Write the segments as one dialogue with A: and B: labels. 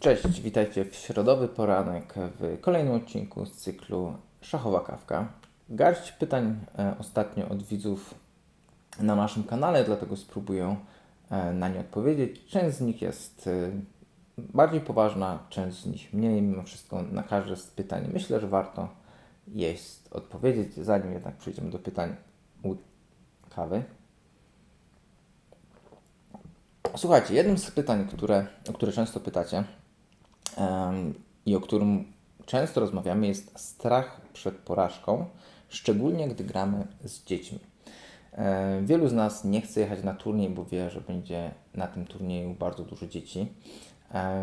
A: Cześć, witajcie w środowy poranek w kolejnym odcinku z cyklu Szachowa Kawka. Garść pytań e, ostatnio od widzów na naszym kanale, dlatego spróbuję e, na nie odpowiedzieć. Część z nich jest e, bardziej poważna, część z nich mniej. Mimo wszystko na każde z pytań myślę, że warto jest odpowiedzieć. Zanim jednak przejdziemy do pytań u kawy. Słuchajcie, jednym z pytań, które, o które często pytacie i o którym często rozmawiamy, jest strach przed porażką, szczególnie gdy gramy z dziećmi. Wielu z nas nie chce jechać na turniej, bo wie, że będzie na tym turnieju bardzo dużo dzieci.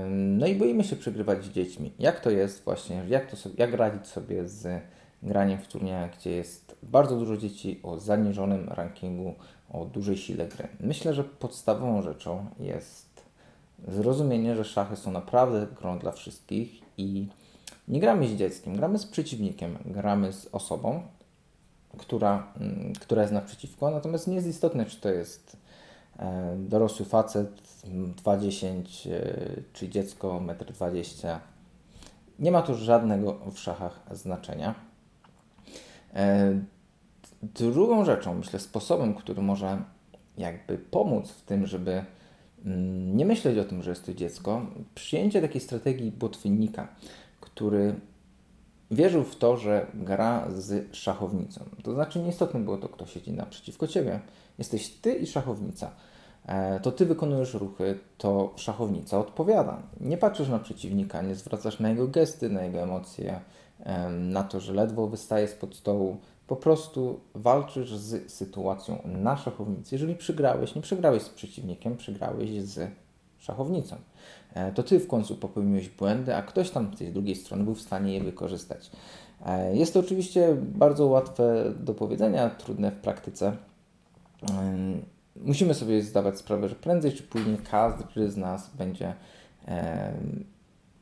A: No i boimy się przegrywać z dziećmi. Jak to jest właśnie, jak, to sobie, jak radzić sobie z graniem w turniejach, gdzie jest bardzo dużo dzieci o zaniżonym rankingu, o dużej sile gry. Myślę, że podstawową rzeczą jest zrozumienie, że szachy są naprawdę grą dla wszystkich i nie gramy z dzieckiem, gramy z przeciwnikiem, gramy z osobą, która, mm, która jest naprzeciwko, natomiast nie jest istotne, czy to jest e, dorosły facet 2,10 e, czy dziecko 1,20 m. Nie ma tu żadnego w szachach znaczenia. E, drugą rzeczą, myślę, sposobem, który może jakby pomóc w tym, żeby mm, nie myśleć o tym, że jest to dziecko, przyjęcie takiej strategii botwinnika, który wierzył w to, że gra z szachownicą. To znaczy nieistotne było to, kto siedzi naprzeciwko ciebie. Jesteś ty i szachownica. E, to ty wykonujesz ruchy, to szachownica odpowiada. Nie patrzysz na przeciwnika, nie zwracasz na jego gesty, na jego emocje, na to, że ledwo wystaje spod stołu. Po prostu walczysz z sytuacją na szachownicy. Jeżeli przegrałeś, nie przegrałeś z przeciwnikiem, przegrałeś z szachownicą. E, to ty w końcu popełniłeś błędy, a ktoś tam z tej drugiej strony był w stanie je wykorzystać. E, jest to oczywiście bardzo łatwe do powiedzenia, trudne w praktyce. Musimy sobie zdawać sprawę, że prędzej czy później każdy z nas będzie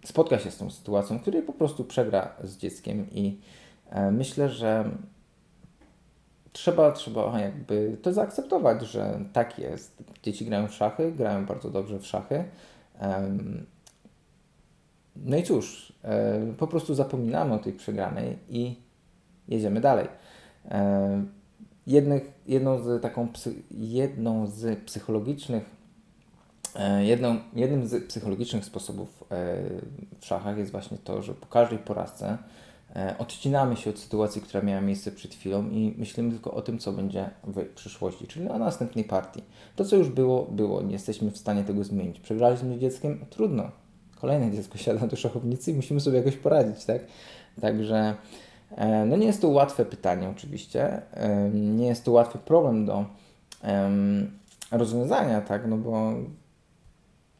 A: spotka się z tą sytuacją, której po prostu przegra z dzieckiem i e, myślę, że trzeba, trzeba jakby to zaakceptować, że tak jest. Dzieci grają w szachy, grają bardzo dobrze w szachy. No i cóż, po prostu zapominamy o tej przegranej i jedziemy dalej. Jednych, jedną z taką jedną z psychologicznych jedną, jednym z psychologicznych sposobów w szachach jest właśnie to, że po każdej porażce odcinamy się od sytuacji, która miała miejsce przed chwilą i myślimy tylko o tym, co będzie w przyszłości, czyli o następnej partii. To, co już było, było. Nie jesteśmy w stanie tego zmienić. Przegraliśmy z dzieckiem? Trudno. Kolejne dziecko siada do szachownicy i musimy sobie jakoś poradzić, tak? Także no nie jest to łatwe pytanie oczywiście. Nie jest to łatwy problem do rozwiązania, tak? No bo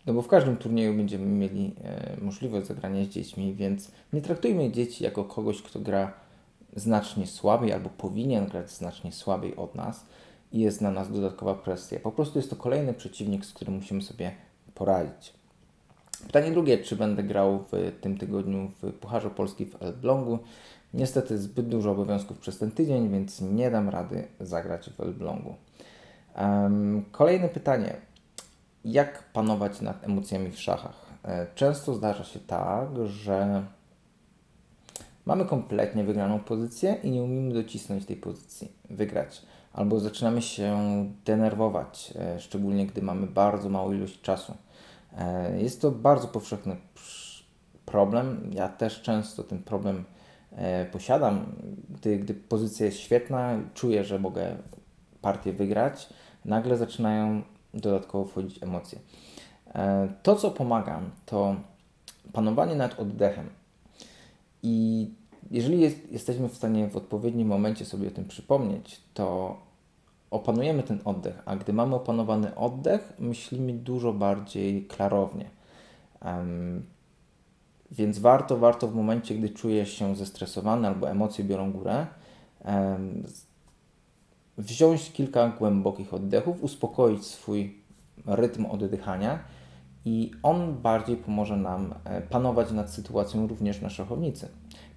A: no bo w każdym turnieju będziemy mieli e, możliwość zagrania z dziećmi, więc nie traktujmy dzieci jako kogoś, kto gra znacznie słabiej albo powinien grać znacznie słabiej od nas i jest na nas dodatkowa presja. Po prostu jest to kolejny przeciwnik, z którym musimy sobie poradzić. Pytanie drugie, czy będę grał w tym tygodniu w Pucharze Polski w Elblągu? Niestety zbyt dużo obowiązków przez ten tydzień, więc nie dam rady zagrać w Elblągu. Um, kolejne pytanie jak panować nad emocjami w szachach? E, często zdarza się tak, że mamy kompletnie wygraną pozycję i nie umiemy docisnąć tej pozycji, wygrać. Albo zaczynamy się denerwować, e, szczególnie gdy mamy bardzo małą ilość czasu. E, jest to bardzo powszechny problem. Ja też często ten problem posiadam. Gdy, gdy pozycja jest świetna, czuję, że mogę partię wygrać, nagle zaczynają dodatkowo wchodzić emocje. E, to, co pomaga, to panowanie nad oddechem. I jeżeli jest, jesteśmy w stanie w odpowiednim momencie sobie o tym przypomnieć, to opanujemy ten oddech, a gdy mamy opanowany oddech, myślimy dużo bardziej klarownie. Um, więc warto, warto w momencie, gdy czujesz się zestresowany albo emocje biorą górę, um, wziąć kilka głębokich oddechów, uspokoić swój rytm oddychania i on bardziej pomoże nam e, panować nad sytuacją również na szachownicy.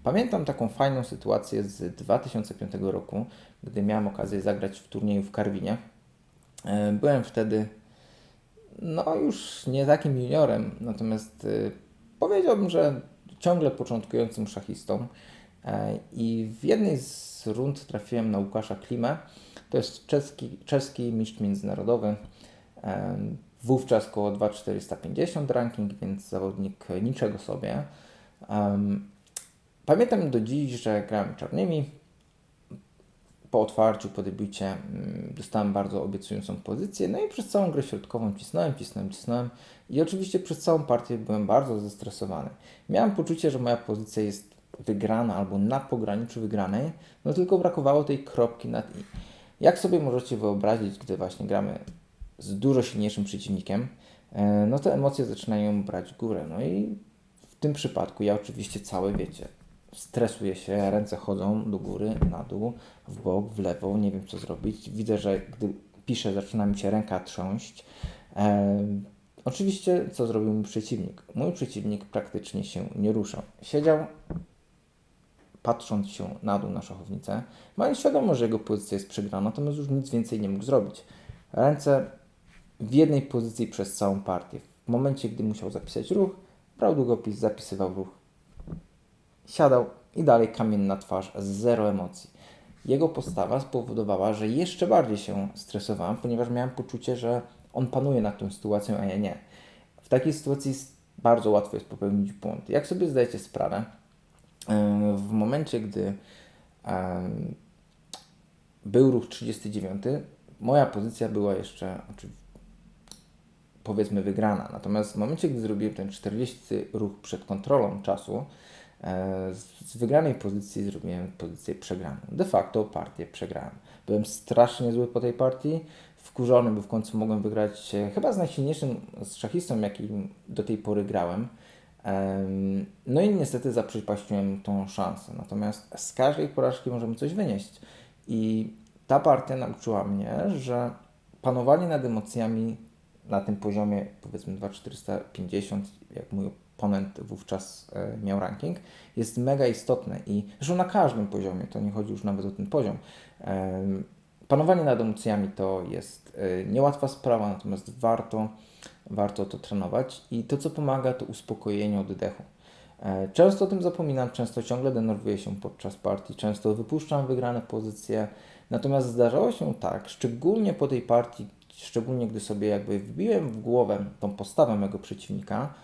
A: Pamiętam taką fajną sytuację z 2005 roku, gdy miałem okazję zagrać w turnieju w Karwinie. E, byłem wtedy no już nie takim juniorem, natomiast e, powiedziałbym, że ciągle początkującym szachistą. E, I w jednej z rund trafiłem na Łukasza Klimę. To jest czeski, czeski mistrz międzynarodowy. E, wówczas około 2450 ranking, więc zawodnik niczego sobie. Pamiętam do dziś, że grałem czarnymi. Po otwarciu, po debiucie mm, dostałem bardzo obiecującą pozycję, no i przez całą grę środkową cisnąłem, cisnąłem, cisnąłem i oczywiście przez całą partię byłem bardzo zestresowany. Miałem poczucie, że moja pozycja jest wygrana albo na pograniczu wygranej, no tylko brakowało tej kropki nad i. Jak sobie możecie wyobrazić, gdy właśnie gramy z dużo silniejszym przeciwnikiem, e, no to emocje zaczynają brać górę. No i w tym przypadku ja oczywiście całe wiecie, stresuję się, ręce chodzą do góry, na dół, w bok, w lewo, nie wiem co zrobić. Widzę, że gdy piszę, zaczyna mi się ręka trząść. E, oczywiście, co zrobił mój przeciwnik? Mój przeciwnik praktycznie się nie ruszał. Siedział, patrząc się na dół na szachownicę, mając świadomość, że jego pozycja jest przegrana, natomiast już nic więcej nie mógł zrobić. Ręce w jednej pozycji przez całą partię. W momencie, gdy musiał zapisać ruch, brał długopis, zapisywał ruch, siadał i dalej kamień na twarz, zero emocji. Jego postawa spowodowała, że jeszcze bardziej się stresowałem, ponieważ miałem poczucie, że on panuje nad tą sytuacją, a ja nie. W takiej sytuacji bardzo łatwo jest popełnić błąd. Jak sobie zdajecie sprawę, w momencie, gdy był ruch 39, moja pozycja była jeszcze powiedzmy wygrana. Natomiast w momencie, gdy zrobiłem ten 40 ruch przed kontrolą czasu, e, z wygranej pozycji zrobiłem pozycję przegraną. De facto partię przegrałem. Byłem strasznie zły po tej partii, wkurzony, bo w końcu mogłem wygrać chyba z najsilniejszym szachistą, jakim do tej pory grałem. No i niestety zaprzepaściłem tą szansę. Natomiast z każdej porażki możemy coś wynieść. I ta partia nauczyła mnie, że panowanie nad emocjami na tym poziomie, powiedzmy 2450, jak mój oponent wówczas e, miał ranking, jest mega istotne i zresztą na każdym poziomie, to nie chodzi już nawet o ten poziom. Panowanie nad emocjami to jest e, niełatwa sprawa, natomiast warto warto to trenować i to, co pomaga, to uspokojenie oddechu. E, często o tym zapominam, często ciągle denerwuję się podczas partii, często wypuszczam wygrane pozycje, natomiast zdarzało się tak, szczególnie po tej partii, szczególnie gdy sobie jakby wbiłem w głowę tą postawę mego przeciwnika,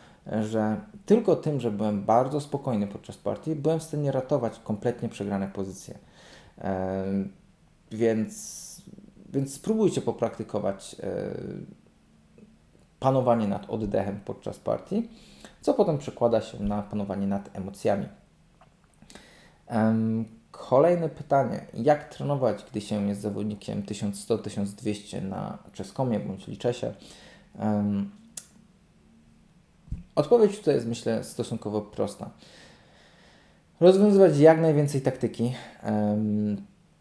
A: że tylko tym, że byłem bardzo spokojny podczas partii, byłem w stanie ratować kompletnie przegrane pozycje. E, więc, więc spróbujcie popraktykować e, panowanie nad oddechem podczas partii, co potem przekłada się na panowanie nad emocjami. Kolejne pytanie. Jak trenować, gdy się jest zawodnikiem 1100-1200 na czeskomie bądź liczesie? Odpowiedź tutaj jest, myślę, stosunkowo prosta. Rozwiązywać jak najwięcej taktyki,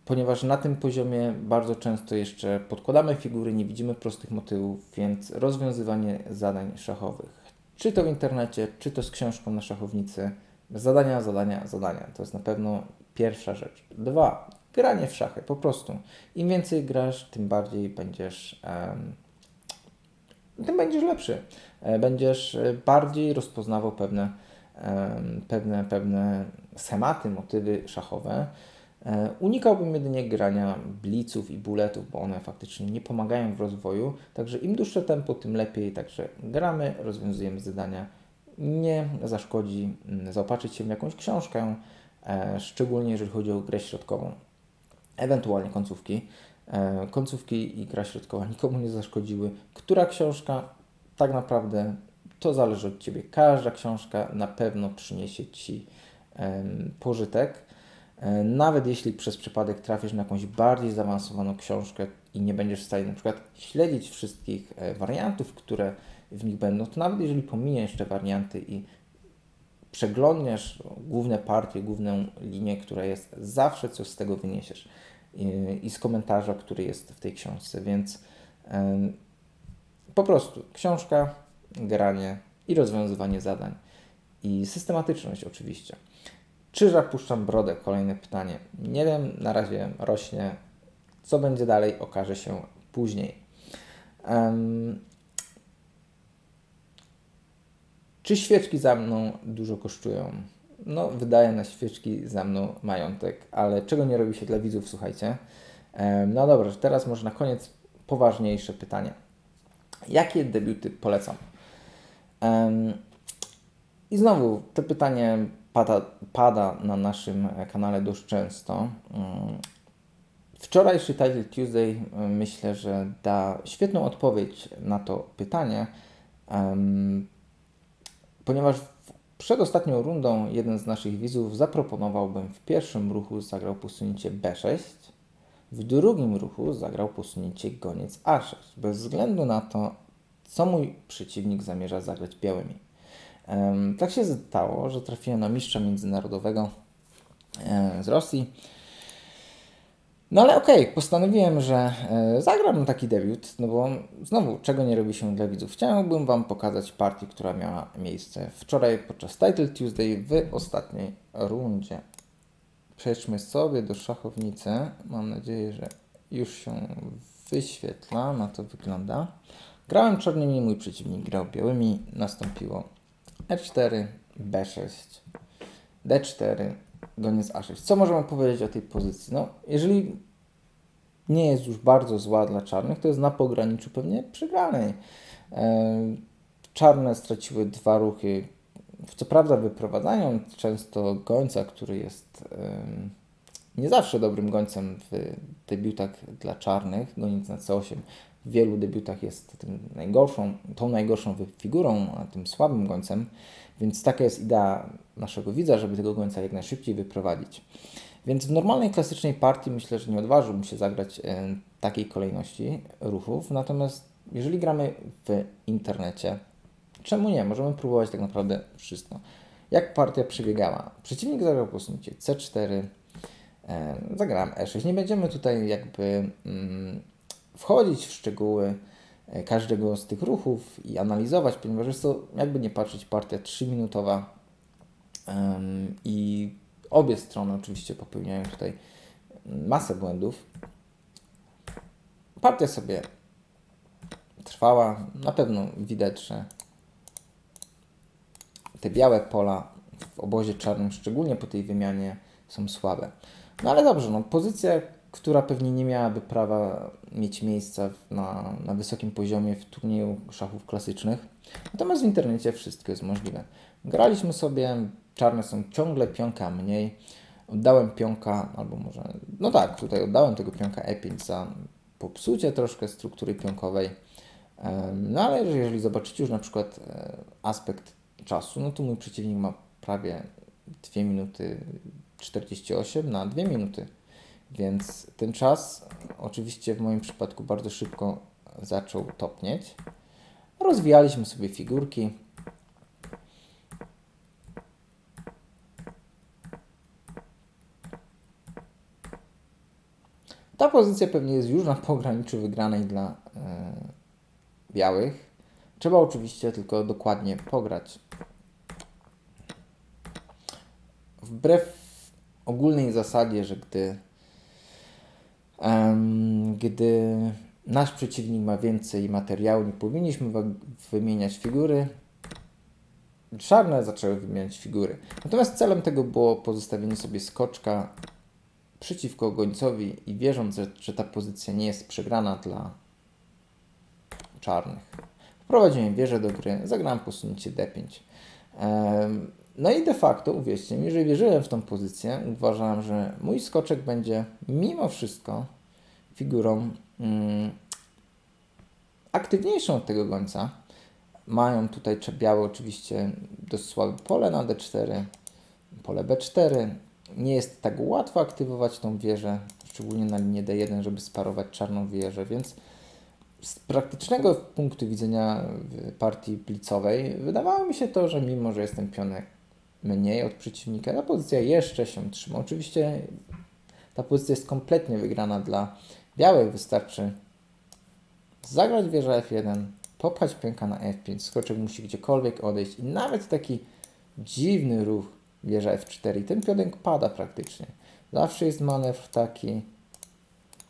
A: ponieważ na tym poziomie bardzo często jeszcze podkładamy figury, nie widzimy prostych motywów, więc rozwiązywanie zadań szachowych, czy to w internecie, czy to z książką na szachownicy, zadania, zadania, zadania. To jest na pewno pierwsza rzecz. Dwa, granie w szachy, po prostu. Im więcej grasz, tym bardziej będziesz, um, tym będziesz lepszy. E, będziesz e, bardziej rozpoznawał pewne, pewne, pewne schematy, motywy szachowe unikałbym jedynie grania bliców i buletów, bo one faktycznie nie pomagają w rozwoju. Także im dłuższe tempo, tym lepiej. Także gramy, rozwiązujemy zadania. Nie zaszkodzi mm, zaopatrzyć się w jakąś książkę, e, szczególnie jeżeli chodzi o grę środkową, ewentualnie końcówki. E, końcówki i gra środkowa nikomu nie zaszkodziły. Która książka? Tak naprawdę to zależy od Ciebie. Każda książka na pewno przyniesie Ci pożytek E, nawet jeśli przez przypadek trafisz na jakąś bardziej zaawansowaną książkę i nie będziesz w stanie na przykład śledzić wszystkich e, wariantów, które w nich będą, to nawet jeżeli pominiesz te warianty i przeglądniesz główne partie, główną linię, która jest, zawsze coś z tego wyniesiesz i, i z komentarza, który jest w tej książce, więc po prostu książka, granie i rozwiązywanie zadań i systematyczność oczywiście. Czy zapuszczam brodę? Kolejne pytanie. Nie wiem, na razie rośnie. Co będzie dalej, okaże się później. Um, Czy świeczki za mną dużo kosztują? No, wydaję na świeczki za mną majątek, ale czego nie robi się dla widzów, słuchajcie. No dobra, teraz może na koniec poważniejsze pytanie. Jakie debiuty polecam? I znowu to pytanie pada, pada na naszym kanale dość często. Wczorajszy Title Tuesday myślę, że da świetną odpowiedź na to pytanie, ponieważ przed ostatnią rundą jeden z naszych widzów zaproponował, bym w pierwszym ruchu zagrał posunięcie B6, w drugim ruchu zagrał posunięcie goniec A6, bez względu na to, co mój przeciwnik zamierza zagrać białymi. Tak się stało, że trafiłem na mistrza międzynarodowego z Rosji. No ale okej, okay, postanowiłem, że e, zagram taki debiut, no bo znowu, czego nie robi się dla widzów. Chciałbym Wam pokazać partię, która miała miejsce wczoraj podczas Title Tuesday w ostatniej rundzie. Przejdźmy sobie do szachownicy. Mam nadzieję, że już się wyświetla, na to wygląda. Grałem czarnymi, mój przeciwnik grał białymi. Nastąpiło E4, B6, D4, goniec A6. Co możemy powiedzieć o tej pozycji? No, jeżeli nie jest już bardzo zła dla czarnych, to jest na pograniczu pewnie przegranej. E, czarne straciły dwa ruchy. Co prawda wyprowadzają często gońca, który jest nie zawsze dobrym gońcem w debiutach dla czarnych. Goniec na C8 w wielu debiutach jest tym najgorszą, tą najgorszą figurą, a tym słabym gońcem, więc taka jest idea naszego widza, żeby tego gońca jak najszybciej wyprowadzić. Więc w normalnej, klasycznej partii myślę, że nie odważyłbym się zagrać e, takiej kolejności ruchów, natomiast jeżeli gramy w internecie, czemu nie? Możemy próbować tak naprawdę wszystko. Jak partia przebiegała? Przeciwnik zagrał posunięcie C4, e, zagrałem E6. Nie będziemy tutaj jakby mm, wchodzić w szczegóły e, każdego z tych ruchów i analizować, ponieważ jest to, jakby nie patrzeć, partia 3-minutowa um, i obie strony oczywiście popełniają tutaj masę błędów. Partia sobie trwała. Na pewno widać, że te białe pola w obozie czarnym, szczególnie po tej wymianie, są słabe. No ale dobrze, no, pozycja która pewnie nie miałaby prawa mieć miejsca na, na wysokim poziomie w turnieju szachów klasycznych. Natomiast w internecie wszystko jest możliwe. Graliśmy sobie, czarne są ciągle pionka mniej. Oddałem pionka, albo może, no tak, tutaj oddałem tego pionka E5 za popsucie troszkę struktury pionkowej. No ale jeżeli zobaczycie już na przykład e, aspekt czasu, no to mój przeciwnik ma prawie 2 minuty 48 na 2 minuty więc ten czas, oczywiście w moim przypadku bardzo szybko zaczął topnieć. Rozwijaliśmy sobie figurki. Ta pozycja pewnie jest już na pograniczu wygranej dla yy, białych. Trzeba oczywiście tylko dokładnie pograć. Wbrew ogólnej zasadzie, że gdy gdy nasz przeciwnik ma więcej materiału, nie powinniśmy wymieniać figury. Czarne zaczęły wymieniać figury. Natomiast celem tego było pozostawienie sobie skoczka przeciwko gońcowi i wierząc, że, że ta pozycja nie jest przegrana dla czarnych. Wprowadziłem wieżę do gry, zagrałem posunięcie D5. No i de facto, uwierzcie mi, że wierzyłem w tą pozycję. Uważałem, że mój skoczek będzie mimo wszystko figurą mm, aktywniejszą od tego gońca. Mają tutaj białe oczywiście dość słabe pole na D4, pole B4. Nie jest tak łatwo aktywować tą wieżę, szczególnie na linię D1, żeby sparować czarną wieżę, więc z praktycznego punktu widzenia partii blicowej wydawało mi się to, że mimo, że jestem pionek mniej od przeciwnika, ta pozycja jeszcze się trzyma. Oczywiście ta pozycja jest kompletnie wygrana dla białych. Wystarczy zagrać wieżę F1, popchać pionka na F5, skoczek musi gdziekolwiek odejść i nawet taki dziwny ruch wieża F4 i ten pionek pada praktycznie. Zawsze jest manewr taki,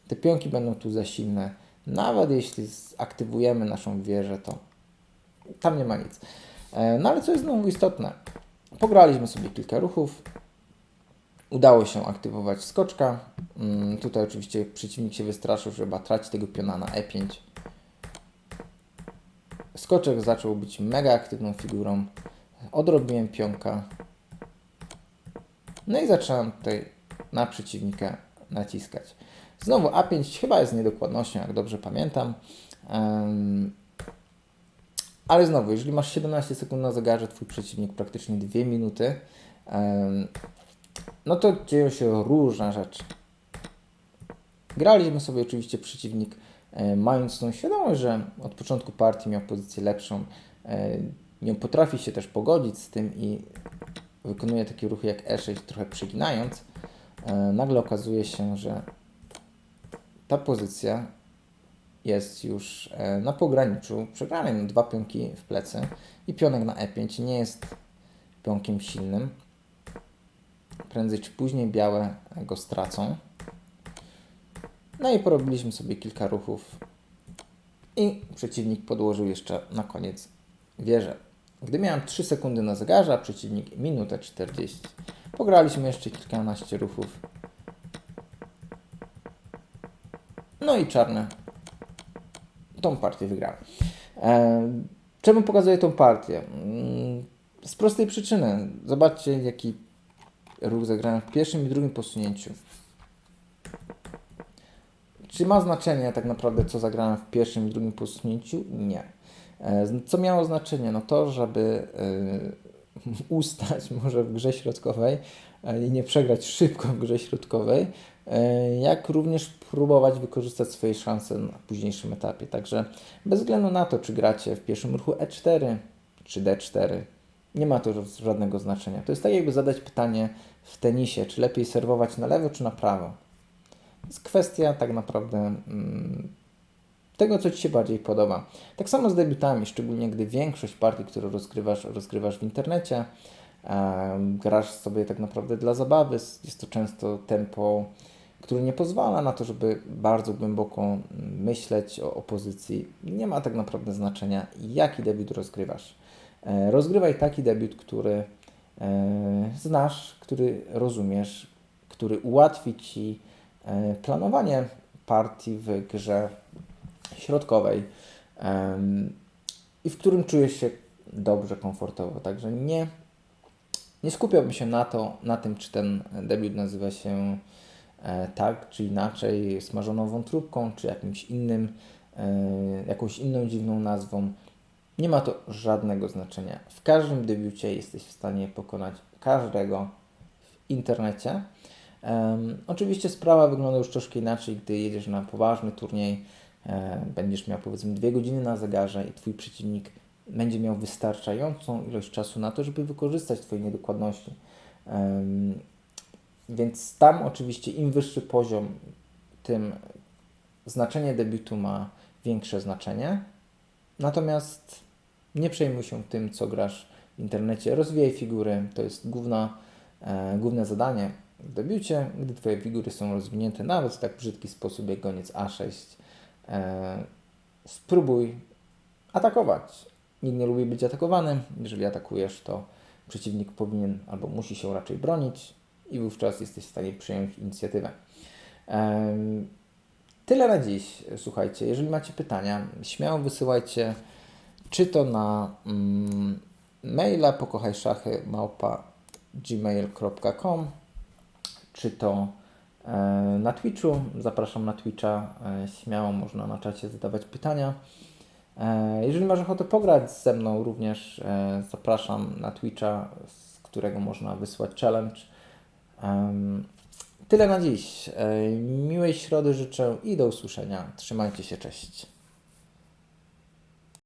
A: te pionki będą tu za silne. Nawet jeśli aktywujemy naszą wieżę, to tam nie ma nic. E, no ale co jest znowu istotne, pograliśmy sobie kilka ruchów, udało się aktywować skoczka. Mm, tutaj oczywiście przeciwnik się wystraszył, że chyba traci tego piona na e5. Skoczek zaczął być mega aktywną figurą. Odrobiłem pionka. No i zacząłem tutaj na przeciwnika naciskać. Znowu A5 chyba jest niedokładnością, jak dobrze pamiętam. Ale znowu, jeżeli masz 17 sekund na zegarze, twój przeciwnik praktycznie 2 minuty, no to dzieją się różne rzeczy. Graliśmy sobie oczywiście przeciwnik, e, mając tą świadomość, że od początku partii miał pozycję lepszą, e, nie potrafi się też pogodzić z tym i wykonuje takie ruchy jak E6, trochę przeginając. E, nagle okazuje się, że ta pozycja jest już e, na pograniczu przegranej. Dwa pionki w plecy i pionek na E5 nie jest pionkiem silnym. Prędzej czy później białe go stracą. No i porobiliśmy sobie kilka ruchów i przeciwnik podłożył jeszcze na koniec wieżę. Gdy miałem 3 sekundy na zegarze, a przeciwnik minutę 40. Pograliśmy jeszcze kilkanaście ruchów. No i czarne tą partię wygrały. E, czemu pokazuję tą partię? Mm, z prostej przyczyny. Zobaczcie, jaki ruch zagrałem w pierwszym i drugim posunięciu. Czy ma znaczenie tak naprawdę, co zagrałem w pierwszym i drugim posunięciu? Nie. E, co miało znaczenie? No to, żeby e, ustać może w grze środkowej i nie przegrać szybko w grze środkowej, jak również próbować wykorzystać swoje szanse na późniejszym etapie. Także bez względu na to, czy gracie w pierwszym ruchu E4 czy D4, nie ma to żadnego znaczenia. To jest tak, jakby zadać pytanie w tenisie, czy lepiej serwować na lewo czy na prawo. To jest kwestia tak naprawdę mm, tego, co Ci się bardziej podoba. Tak samo z debiutami, szczególnie gdy większość partii, które rozgrywasz, rozgrywasz w internecie, e, grasz sobie tak naprawdę dla zabawy. Jest to często tempo, które nie pozwala na to, żeby bardzo głęboko myśleć o opozycji. Nie ma tak naprawdę znaczenia, jaki debiut rozgrywasz. E, rozgrywaj taki debiut, który e, znasz, który rozumiesz, który ułatwi Ci e, planowanie partii w grze środkowej i w którym czujesz się dobrze, komfortowo. Także nie, nie skupiałbym się na, to, na tym, czy ten debiut nazywa się tak czy inaczej, smażoną wątróbką, czy jakimś innym, e, jakąś inną dziwną nazwą. Nie ma to żadnego znaczenia. W każdym debiucie jesteś w stanie pokonać każdego w internecie. Oczywiście sprawa wygląda już troszkę inaczej, gdy jedziesz na poważny turniej E, będziesz miał powiedzmy dwie godziny na zegarze i Twój przeciwnik będzie miał wystarczającą ilość czasu na to, żeby wykorzystać Twoje niedokładności. Więc tam oczywiście im wyższy poziom, tym znaczenie debiutu ma większe znaczenie. Natomiast nie przejmuj się tym, co grasz w internecie. Rozwijaj figury, to jest główna, e, główne zadanie w debiucie, gdy Twoje figury są rozwinięte nawet w tak brzydki sposób jak goniec A6 e, spróbuj atakować. Nikt nie lubi być atakowany. Jeżeli atakujesz, to przeciwnik powinien albo musi się raczej bronić i wówczas jesteś w stanie przyjąć inicjatywę. E, tyle na dziś. Słuchajcie, jeżeli macie pytania, śmiało wysyłajcie czy to na mm, maila pokochajszachy czy to E, na Twitchu. Zapraszam na Twitcha. E, śmiało można na czacie zadawać pytania. E, jeżeli masz ochotę pograć ze mną, również zapraszam na Twitcha, z którego można wysłać challenge. Tyle na dziś. Miłej środy życzę i do usłyszenia. Trzymajcie się, cześć.